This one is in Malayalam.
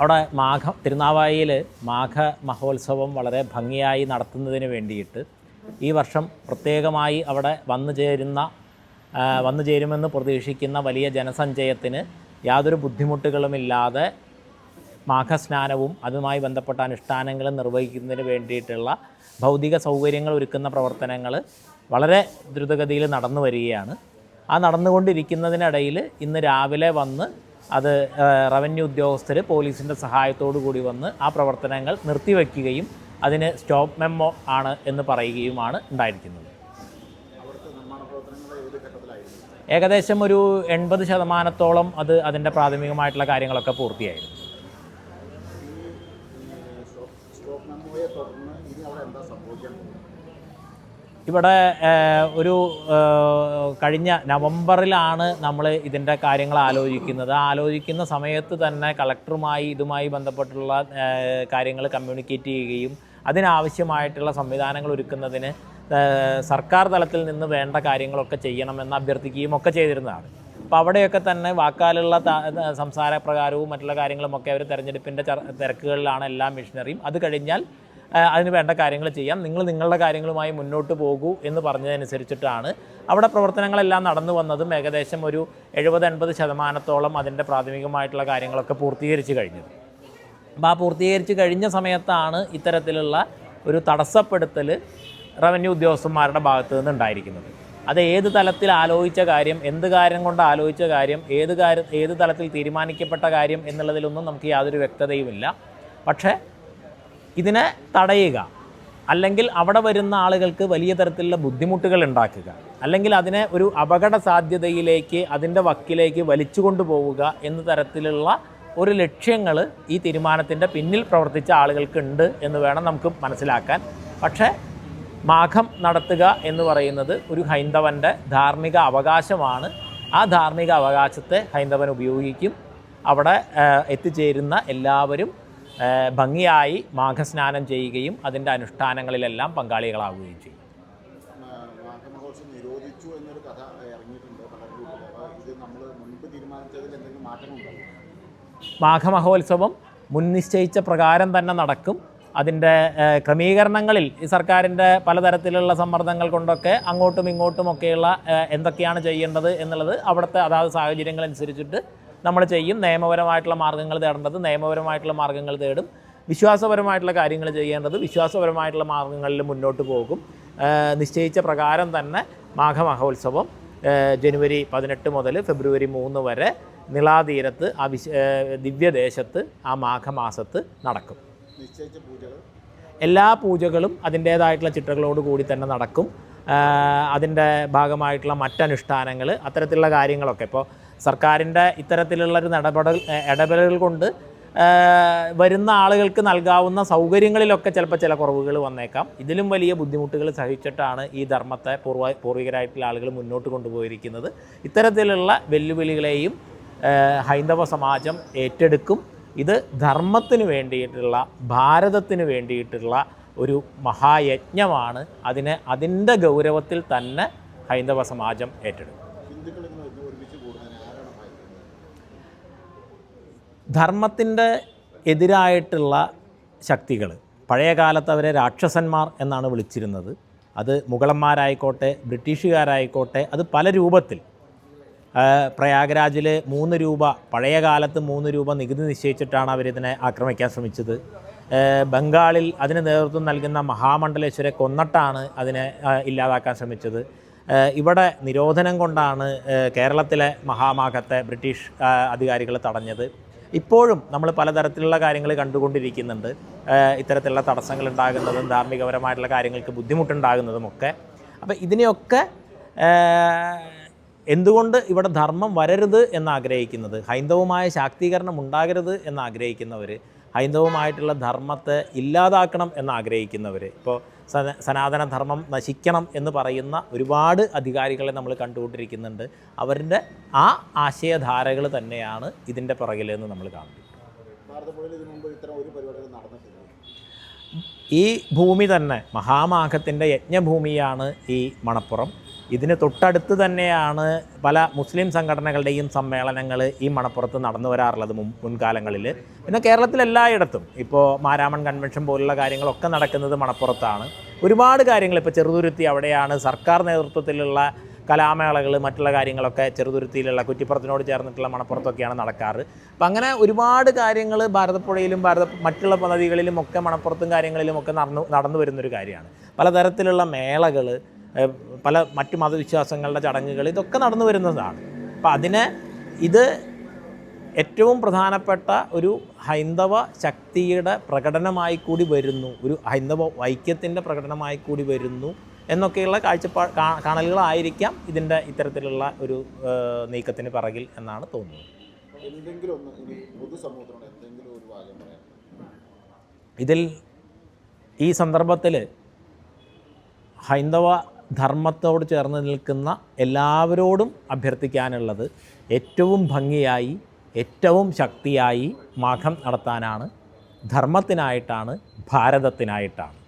അവിടെ മാഘ തിരുനാവായിയിൽ മാഘ മഹോത്സവം വളരെ ഭംഗിയായി നടത്തുന്നതിന് വേണ്ടിയിട്ട് ഈ വർഷം പ്രത്യേകമായി അവിടെ വന്നു ചേരുന്ന വന്നു ചേരുമെന്ന് പ്രതീക്ഷിക്കുന്ന വലിയ ജനസഞ്ചയത്തിന് യാതൊരു ബുദ്ധിമുട്ടുകളുമില്ലാതെ മാഘസ്നാനവും അതുമായി ബന്ധപ്പെട്ട അനുഷ്ഠാനങ്ങളും നിർവഹിക്കുന്നതിന് വേണ്ടിയിട്ടുള്ള ഭൗതിക സൗകര്യങ്ങൾ ഒരുക്കുന്ന പ്രവർത്തനങ്ങൾ വളരെ ദ്രുതഗതിയിൽ നടന്നു വരികയാണ്. ആ നടന്നുകൊണ്ടിരിക്കുന്നതിനിടയിൽ ഇന്ന് രാവിലെ വന്ന് അത് റവന്യൂ ഉദ്യോഗസ്ഥർ പോലീസിന്റെ സഹായത്തോടു കൂടി വന്ന് ആ പ്രവർത്തനങ്ങൾ നിർത്തിവെക്കുകയും അതിന് സ്റ്റോപ്പ് മെമ്മോ ആണ് എന്ന് പറയുകയുമാണ് ഉണ്ടായിരിക്കുന്നത്. ഏകദേശം ഒരു എൺപത് ശതമാനത്തോളം അത് അതിന്റെ പ്രാഥമികമായിട്ടുള്ള കാര്യങ്ങളൊക്കെ പൂർത്തിയായിരുന്നു. ഇവിടെ ഒരു കഴിഞ്ഞ നവംബറിലാണ് നമ്മൾ ഇതിന്റെ കാര്യങ്ങൾ ആലോചിക്കുന്നത്. ആലോചിക്കുന്ന സമയത്ത് തന്നെ കളക്ടറുമായി ഇതുമായി ബന്ധപ്പെട്ടുള്ള കാര്യങ്ങൾ കമ്മ്യൂണിക്കേറ്റ് ചെയ്യുകയും അതിനാവശ്യമായിട്ടുള്ള സംവിധാനങ്ങൾ ഒരുക്കുന്നതിന് സർക്കാർ തലത്തിൽ നിന്ന് വേണ്ട കാര്യങ്ങളൊക്കെ ചെയ്യണമെന്ന് അഭ്യർത്ഥിക്കുകയും ഒക്കെ ചെയ്തിരുന്നതാണ്. അപ്പോൾ അവിടെയൊക്കെ തന്നെ വാക്കാലുള്ള സംസാര പ്രകാരവും മറ്റുള്ള കാര്യങ്ങളുമൊക്കെ അവർ തെരഞ്ഞെടുപ്പിന്റെ തിരക്കുകളിലാണ് എല്ലാ മിഷനറിയും അത് കഴിഞ്ഞാൽ അതിന് വേണ്ട കാര്യങ്ങൾ ചെയ്യാം. നിങ്ങൾ നിങ്ങളുടെ കാര്യങ്ങളുമായി മുന്നോട്ട് പോകൂ എന്ന് പറഞ്ഞതനുസരിച്ചിട്ടാണ് അവിടെ പ്രവർത്തനങ്ങളെല്ലാം നടന്നു വന്നതും ഏകദേശം ഒരു എഴുപത് എൺപത് ശതമാനത്തോളം അതിന്റെ പ്രാഥമികമായിട്ടുള്ള കാര്യങ്ങളൊക്കെ പൂർത്തീകരിച്ച് കഴിഞ്ഞത്. അപ്പോൾ ആ പൂർത്തീകരിച്ച് കഴിഞ്ഞ സമയത്താണ് ഇത്തരത്തിലുള്ള ഒരു തടസ്സപ്പെടുത്തൽ റവന്യൂ ഉദ്യോഗസ്ഥന്മാരുടെ ഭാഗത്തു നിന്ന് ഉണ്ടായിരിക്കുന്നത്. അത് ഏത് തലത്തിൽ ആലോചിച്ച കാര്യം എന്ത് കാര്യം കൊണ്ട് ആലോചിച്ച കാര്യം ഏത് കാര്യം ഏത് തലത്തിൽ തീരുമാനിക്കപ്പെട്ട കാര്യം എന്നുള്ളതിലൊന്നും നമുക്ക് യാതൊരു വ്യക്തതയുമില്ല. പക്ഷേ ഇതിനെ തടയുക. അല്ലെങ്കിൽ അവിടെ വരുന്ന ആളുകൾക്ക് വലിയ തരത്തിലുള്ള ബുദ്ധിമുട്ടുകൾ ഉണ്ടാക്കുക. അല്ലെങ്കിൽ അതിനെ ഒരു അപകട സാധ്യതയിലേക്ക് അതിന്റെ വക്കിലേക്ക് വലിച്ചു കൊണ്ടുപോവുക എന്ന തരത്തിലുള്ള ഒരു ലക്ഷ്യങ്ങൾ ഈ തീരുമാനത്തിന്റെ പിന്നിൽ പ്രവർത്തിച്ച ആളുകൾക്ക് ഉണ്ട് എന്ന് വേണം നമുക്ക് മനസ്സിലാക്കാൻ. പക്ഷേ മാഘം നടത്തുക എന്ന് പറയുന്നത് ഒരു ഹൈന്ദവന്റെ ധാർമ്മിക അവകാശമാണ്. ആ ധാർമ്മിക അവകാശത്തെ ഹൈന്ദവൻ ഉപയോഗിക്കും. അവിടെ എത്തിച്ചേരുന്ന എല്ലാവരും ഭംഗിയായി മാഘസ്നാനം ചെയ്യുകയും അതിന്റെ അനുഷ്ഠാനങ്ങളിലെല്ലാം പങ്കാളികളാവുകയും ചെയ്യും. മാഘമഹോത്സവം നിരോധിച്ചു എന്നൊരു കഥ ഇറങ്ങിയിട്ടുണ്ട് പല ഗ്രൂപ്പിൽ അപ്പോൾ ഇത് നമ്മൾ മുൻപ് തീരുമാനിച്ചതിൽ എന്തെങ്കിലും മാറ്റങ്ങളുണ്ടാവും മാഘമഹോത്സവം മുൻ നിശ്ചയിച്ച പ്രകാരം തന്നെ നടക്കും. അതിന്റെ ക്രമീകരണങ്ങളിൽ ഈ സർക്കാരിന്റെ പലതരത്തിലുള്ള സമ്മർദ്ദങ്ങൾ കൊണ്ടൊക്കെ അങ്ങോട്ടും ഇങ്ങോട്ടും ഒക്കെയുള്ള എന്തൊക്കെയാണ് ചെയ്യേണ്ടത് എന്നുള്ളത് അവിടുത്തെ അതാത് സാഹചര്യങ്ങൾ അനുസരിച്ചിട്ട് നമ്മൾ ചെയ്യും. നിയമപരമായിട്ടുള്ള മാർഗങ്ങൾ തേടേണ്ടത് നിയമപരമായിട്ടുള്ള മാർഗങ്ങൾ തേടും. വിശ്വാസപരമായിട്ടുള്ള കാര്യങ്ങൾ ചെയ്യേണ്ടത് വിശ്വാസപരമായിട്ടുള്ള മാർഗങ്ങളിൽ മുന്നോട്ട് പോകും. നിശ്ചയിച്ച പ്രകാരം തന്നെ മാഘമഹോത്സവം ജനുവരി പതിനെട്ട് മുതൽ ഫെബ്രുവരി മൂന്ന് വരെ നിളാതീരത്ത് ആ വിശ ദിവ്യദേശത്ത് ആ മാഘമാസത്ത് നടക്കും. എല്ലാ പൂജകളും അതിന്റേതായിട്ടുള്ള ചിട്ടകളോട് കൂടി തന്നെ നടക്കും. അതിന്റെ ഭാഗമായിട്ടുള്ള മറ്റനുഷ്ഠാനങ്ങൾ അത്തരത്തിലുള്ള കാര്യങ്ങളൊക്കെ. ഇപ്പോൾ സർക്കാരിന്റെ ഇത്തരത്തിലുള്ളൊരു ഇടപെടൽ ഏഹ് ഇടപെടലുകൾ കൊണ്ട് വരുന്ന ആളുകൾക്ക് നൽകാവുന്ന സൗകര്യങ്ങളിലൊക്കെ ചിലപ്പോൾ ചില കുറവുകൾ വന്നേക്കാം. ഇതിലും വലിയ ബുദ്ധിമുട്ടുകൾ സഹിച്ചിട്ടാണ് ഈ ധർമ്മത്തെ പൂർവ പൂർവികരായിട്ടുള്ള ആളുകൾ മുന്നോട്ട് കൊണ്ടുപോയിരിക്കുന്നത്. ഇത്തരത്തിലുള്ള വെല്ലുവിളികളെയും ഹൈന്ദവ സമാജം ഏറ്റെടുക്കും. ഇത് ധർമ്മത്തിന് വേണ്ടിയിട്ടുള്ള ഭാരതത്തിന് വേണ്ടിയിട്ടുള്ള ഒരു മഹായജ്ഞമാണ്. അതിനെ അതിന്റെ ഗൗരവത്തിൽ തന്നെ ഹൈന്ദവ സമാജം ഏറ്റെടുക്കും. ആരാണ് ധർമ്മത്തിന്റെ എതിരായിട്ടുള്ള ശക്തികൾ പഴയ കാലത്ത് അവരെ രാക്ഷസന്മാർ എന്നാണ് വിളിച്ചിരുന്നത്. അത് മുഗളന്മാരായിക്കോട്ടെ ബ്രിട്ടീഷുകാരായിക്കോട്ടെ അത് പല രൂപത്തിൽ. പ്രയാഗ്രാജിൽ മൂന്ന് രൂപ പഴയ കാലത്ത് മൂന്ന് രൂപ നികുതി നിശ്ചയിച്ചിട്ടാണ് അവരിതിനെ ആക്രമിക്കാൻ ശ്രമിച്ചത്. ബംഗാളിൽ അതിന് നേതൃത്വം നൽകുന്ന മഹാമണ്ഡലേശ്വരെ കൊന്നിട്ടാണ് അതിനെ ഇല്ലാതാക്കാൻ ശ്രമിച്ചത്. ഇവിടെ നിരോധനം കൊണ്ടാണ് കേരളത്തിലെ മഹാമാഘത്തെ ബ്രിട്ടീഷ് അധികാരികൾ തടഞ്ഞത്. ഇപ്പോഴും നമ്മൾ പലതരത്തിലുള്ള കാര്യങ്ങൾ കണ്ടുകൊണ്ടിരിക്കുന്നുണ്ട്. ഇത്തരത്തിലുള്ള തടസ്സങ്ങൾ ഉണ്ടാകുന്നതും ധാർമ്മികപരമായിട്ടുള്ള കാര്യങ്ങൾക്ക് ബുദ്ധിമുട്ടുണ്ടാകുന്നതും ഒക്കെ അപ്പോൾ ഇതിനെയൊക്കെ എന്തുകൊണ്ട് ഇവിടെ ധർമ്മം വരരുത് എന്നാഗ്രഹിക്കുന്നത്? ഹൈന്ദവമായ ശാക്തീകരണം ഉണ്ടാകരുത് എന്നാഗ്രഹിക്കുന്നവർ ഹൈന്ദവമായിട്ടുള്ള ധർമ്മത്തെ ഇല്ലാതാക്കണം എന്നാഗ്രഹിക്കുന്നവർ ഇപ്പോൾ സന സനാതന ധർമ്മം നശിക്കണം എന്ന് പറയുന്ന ഒരുപാട് അധികാരികളെ നമ്മൾ കണ്ടുകൊണ്ടിരിക്കുന്നുണ്ട്. അവരുടെ ആ ആശയധാരകൾ തന്നെയാണ് ഇതിന്റെ പുറകിലെന്ന് നമ്മൾ കാണുന്നത്. ഈ ഭൂമി തന്നെ മഹാമാഘത്തിന്റെ യജ്ഞഭൂമിയാണ് ഈ മണപ്പുറം. ഇതിന് തൊട്ടടുത്ത് തന്നെയാണ് പല മുസ്ലിം സംഘടനകളുടെയും സമ്മേളനങ്ങൾ ഈ മണപ്പുറത്ത് നടന്നു വരാറുള്ളത് മുൻ മുൻകാലങ്ങളിൽ. പിന്നെ കേരളത്തിലെല്ലായിടത്തും ഇപ്പോൾ മാരാമൺ കൺവെൻഷൻ പോലുള്ള കാര്യങ്ങളൊക്കെ നടക്കുന്നത് മണപ്പുറത്താണ്. ഒരുപാട് കാര്യങ്ങൾ ഇപ്പോൾ ചെറുതുരുത്തി അവിടെയാണ്. സർക്കാർ നേതൃത്വത്തിലുള്ള കലാമേളകൾ മറ്റുള്ള കാര്യങ്ങളൊക്കെ ചെറുതുരുത്തിയിലുള്ള കുറ്റിപ്പുറത്തിനോട് ചേർന്നിട്ടുള്ള മണപ്പുറത്തൊക്കെയാണ് നടക്കാറ്. അപ്പം അങ്ങനെ ഒരുപാട് കാര്യങ്ങൾ ഭാരതപ്പുഴയിലും ഭാരത മറ്റുള്ള നദികളിലും ഒക്കെ മണപ്പുറത്തും കാര്യങ്ങളിലും ഒക്കെ നടന്നു നടന്നു വരുന്നൊരു കാര്യമാണ്. പലതരത്തിലുള്ള മേളകൾ പല മറ്റു മതവിശ്വാസങ്ങളുടെ ചടങ്ങുകൾ ഇതൊക്കെ നടന്നു വരുന്നതാണ്. അപ്പം അതിനെ ഇത് ഏറ്റവും പ്രധാനപ്പെട്ട ഒരു ഹൈന്ദവ ശക്തിയുടെ പ്രകടനമായി കൂടി വരുന്നു. ഒരു ഹൈന്ദവ ഐക്യത്തിന്റെ പ്രകടനമായി കൂടി വരുന്നു എന്നൊക്കെയുള്ള കാഴ്ചപ്പാ കാണലുകളായിരിക്കാം ഇതിന്റെ ഇത്തരത്തിലുള്ള ഒരു നീക്കത്തിന് പിറകിൽ എന്നാണ് തോന്നുന്നത്. ഇതിൽ ഈ സന്ദർഭത്തിൽ ഹൈന്ദവ ധർമ്മത്തോട് ചേർന്ന് നിൽക്കുന്ന എല്ലാവരോടും അഭ്യർത്ഥിക്കാനുള്ളത് ഏറ്റവും ഭംഗിയായി ഏറ്റവും ശക്തിയായി മാഘം നടത്താനാണ്. ധർമ്മത്തിനായിട്ടാണ് ഭാരതത്തിനായിട്ടാണ്.